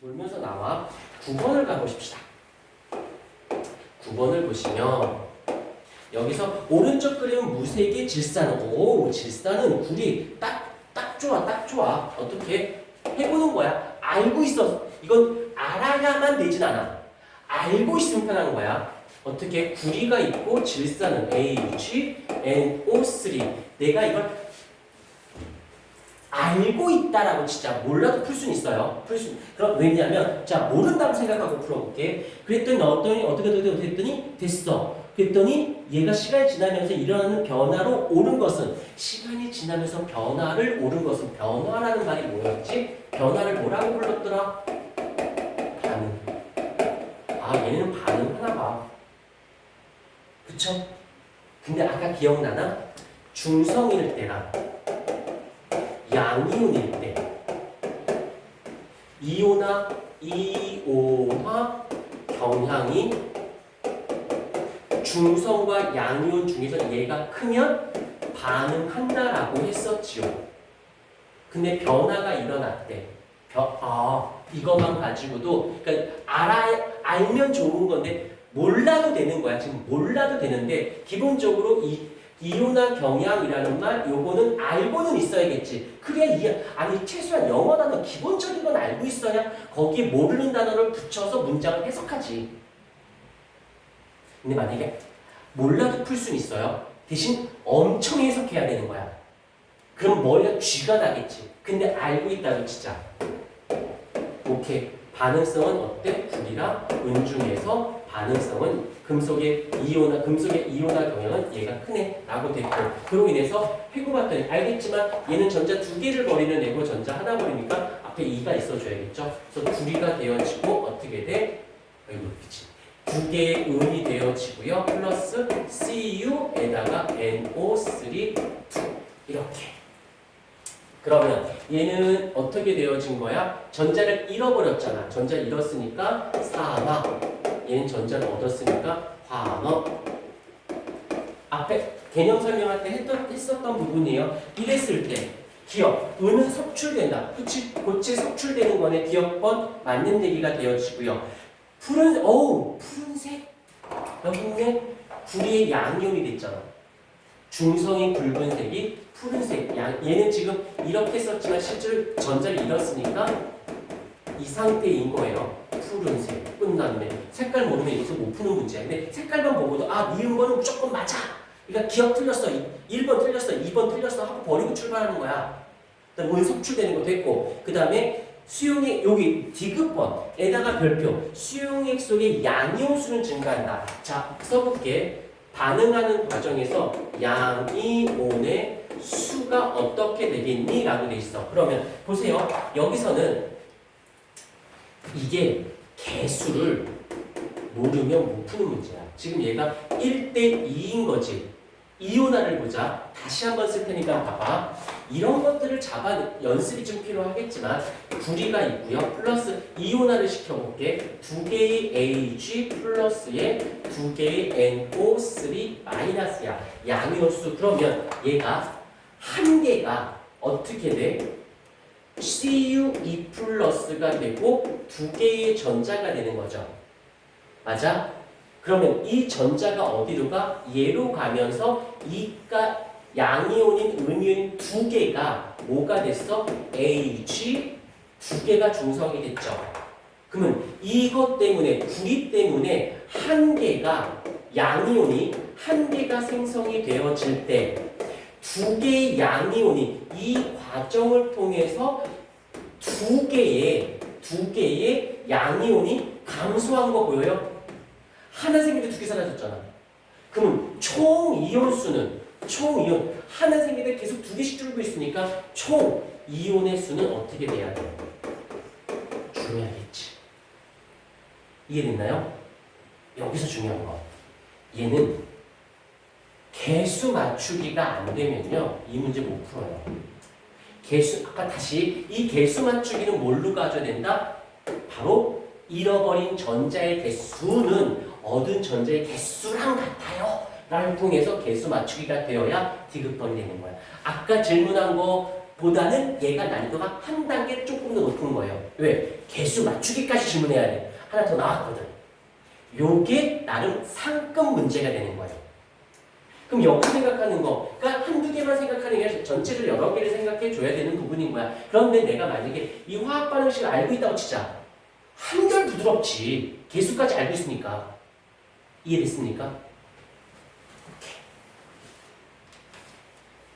돌면서 나와 9번을 가보십시다. 9번을 보시면 여기서 오른쪽 그림은 무색의 질산은 오 질산은 굴이 딱 딱 좋아 딱 좋아. 어떻게? 해보는 거야. 알고 있어. 이건 알아야만 되진 않아. 알고 있으면 편한 거야. 어떻게? 구리가 있고 질산은 HNO3 내가 이걸 알고 있다라고 진짜 몰라도 풀 수는 있어요. 풀 수. 그럼 왜냐면 자 모른다고 생각하고 풀어볼게. 그랬더니 넣었더니 어떻게 어떻게 했더니 됐어. 그랬더니 얘가 시간이 지나면서 일어나는 변화로 오른 것은 시간이 지나면서 변화를 오른 것은 변화라는 말이 뭐였지? 변화를 뭐라고 불렀더라? 반응. 아 얘는 반응 하나 봐. 그쵸? 근데 아까 기억나나? 중성일 때랑 양이온일 때 이온화 이온화 경향이 중성과 양이온 중에서 얘가 크면 반응한다라고 했었지요. 근데 변화가 일어났대. 변, 아 이것만 가지고도 그러니까 알아 알면 좋은 건데 몰라도 되는 거야. 지금 몰라도 되는데 기본적으로 이 이론화 경향이라는 말 요거는 알고는 있어야겠지. 그래야 이 아니 최소한 영어 단어 기본적인 건 알고 있어야 거기에 모르는 단어를 붙여서 문장을 해석하지. 근데 만약에 몰라도 풀 수는 있어요. 대신 엄청 해석해야 되는 거야. 그럼 머리가 쥐가 나겠지. 근데 알고 있다고 치자. 오케이. 반응성은 어때? 구리랑 은 중에서 반응성은 금속의 이온화, 금속의 이온화 경향은 얘가 크네 라고 됐고 그로 인해서 해고봤더니 알겠지만 얘는 전자 두 개를 버리는 애고 전자 하나 버리니까 앞에 2가 있어줘야겠죠. 그래서 구리가 되어지고 어떻게 돼? 아이고 그치. 두 개의 은이 되어지고요. 플러스 CU에다가 NO3 이렇게. 그러면 얘는 어떻게 되어진 거야? 전자를 잃어버렸잖아. 전자 잃었으니까 산화. 얘는 전자를 얻었으니까 화너. 앞에 개념 설명할 때 했던, 했었던 부분이에요. 이랬을 때 기억, 은은 섭출된다. 그치? 고체 섭출되는 거네. 기억번 맞는 얘기가 되어지고요. 푸른, 어우, 푸른색. 여기 있네. 구리의 양이온이 됐잖아. 중성인 붉은색이 푸른색. 양, 얘는 지금 이렇게 썼지만 실제로 전자를 잃었으니까 이 상태인 거예요. 푸른색. 끝났네. 색깔 모르면 이것도 못 푸는 문제야. 근데 색깔만 보고도 아, 니은 거는 무조건 맞아. 그러니까 기억 틀렸어. 1번 틀렸어. 2번 틀렸어. 하고 버리고 출발하는 거야. 그다음 은 섭출되는 것도 했고. 그 다음에 수용액 여기 디귿번에다가 별표 수용액 속에 양이온수는 증가한다. 자 써볼게. 반응하는 과정에서 양이온의 수가 어떻게 되겠니? 라고 돼 있어. 그러면 보세요. 여기서는 이게 개수를 모르면 못 푸는 문제야. 지금 얘가 1대 2인 거지. 이온화를 보자. 다시 한번 쓸 테니까 봐봐. 이런 것들을 잡아 연습이 좀 필요하겠지만 구리가 있고요. 플러스 이온화를 시켜볼게. 두 개의 AG 플러스에 두 개의 NO3 마이너스야. 양이온수. 그러면 얘가 한 개가 어떻게 돼? CU2 플러스가 되고 두 개의 전자가 되는 거죠. 맞아? 그러면 이 전자가 어디로 가? 얘로 가면서 이가 양이온인 음이온인 두 개가 뭐가 됐어? AG 두 개가 중성이 됐죠. 그러면 이것 때문에 구리 때문에 한 개가 양이온이 한 개가 생성이 되어질 때 두 개의 양이온이 이 과정을 통해서 두 개의 두 개의 양이온이 감소한 거 보여요? 하나 생기는데 두 개 사라졌잖아. 그럼 총 이온 수는 총 이온 하나 생기는데 계속 두 개씩 줄고 있으니까 총 이온의 수는 어떻게 돼야 돼? 줄어야겠지. 이해됐나요? 여기서 중요한 거. 얘는 개수 맞추기가 안 되면요 이 문제 못 풀어요. 개수 아까 다시 이 개수 맞추기는 뭘로 가져야 된다? 바로 잃어버린 전자의 개수는 얻은 전자의 개수랑 같아요. 라를 통해서 개수 맞추기가 되어야 디귿번이 되는 거야. 아까 질문한 거 보다는 얘가 난이도가 한 단계 조금 더 높은 거예요. 왜? 개수 맞추기까지 질문해야 돼. 하나 더 나왔거든. 요게 나름 상급 문제가 되는 거예요. 그럼 여기 생각하는 거, 그러니까 한두 개만 생각하는 게 아니라 전체를 여러 개를 생각해 줘야 되는 부분인 거야. 그런데 내가 만약에 이 화학 반응식을 알고 있다고 치자. 한결 부드럽지. 개수까지 알고 있으니까. 이해됐습니까?